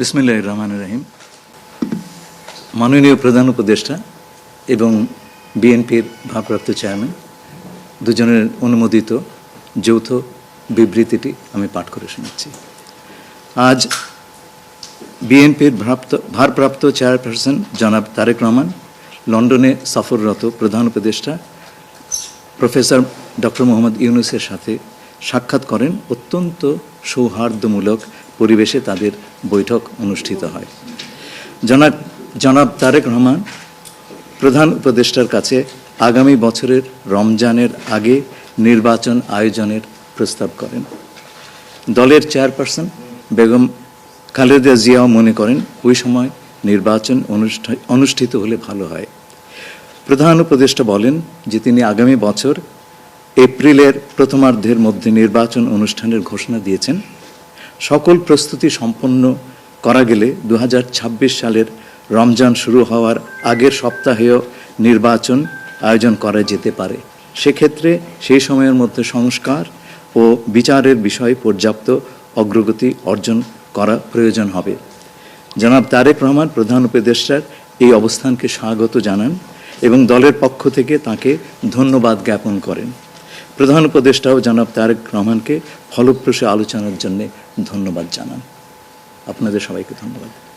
বিসমিল্লাহ রহমান রহিম। মাননীয় প্রধান উপদেষ্টা এবং বিএনপির ভারপ্রাপ্ত চেয়ারম্যান, দুজনের অনুমোদিত যৌথ বিবৃতিটি আমি পাঠ করে শোনাচ্ছি আজ বিএনপির ভারপ্রাপ্ত ভারপ্রাপ্ত চেয়ারপারসন জনাব তারেক রহমান, লন্ডনে সফররত প্রধান উপদেষ্টা প্রফেসর ডক্টর মোহাম্মদ ইউনুসের সাথে সাক্ষাৎ করেন অত্যন্ত সৌহার্দ্যমূলক পরিবেশে তাদের বৈঠক অনুষ্ঠিত হয়। জনাব জনাব তারেক রহমান, প্রধান উপদেষ্টার কাছে আগামী বছরের রমজানের আগে নির্বাচন আয়োজনের প্রস্তাব করেন। দলের চেয়ারপারসন বেগম খালেদা জিয়াও মনে করেন, ওই সময় নির্বাচন অনুষ্ঠা- অনুষ্ঠিত হলে ভালো হয়। প্রধান উপদেষ্টা বলেন যে তিনি আগামী বছর এপ্রিলের প্রথমার্ধের মধ্যে নির্বাচন অনুষ্ঠানের ঘোষণা দিয়েছেন। সকল প্রস্তুতি সম্পন্ন করা গেলে দু হাজার ছাব্বিশ সালের রমজান শুরু হওয়ার আগের সপ্তাহেও নির্বাচন আয়োজন করা যেতে পারে। সেক্ষেত্রে সেই সময়ের মধ্যে সংস্কার ও বিচারের বিষয়ে পর্যাপ্ত অগ্রগতি অর্জন করা প্রয়োজন হবে। জনাব তারেক রহমান, প্রধান উপদেষ্টার এই অবস্থানকে স্বাগত জানান এবং দলের পক্ষ থেকে তাকে ধন্যবাদ জ্ঞাপন করেন। প্রধান উপদেষ্টাও জনাব তারেক রহমানকে ফলপ্রসূ আলোচনার জন্য ধন্যবাদ জানান। আপনাদের সবাইকে ধন্যবাদ।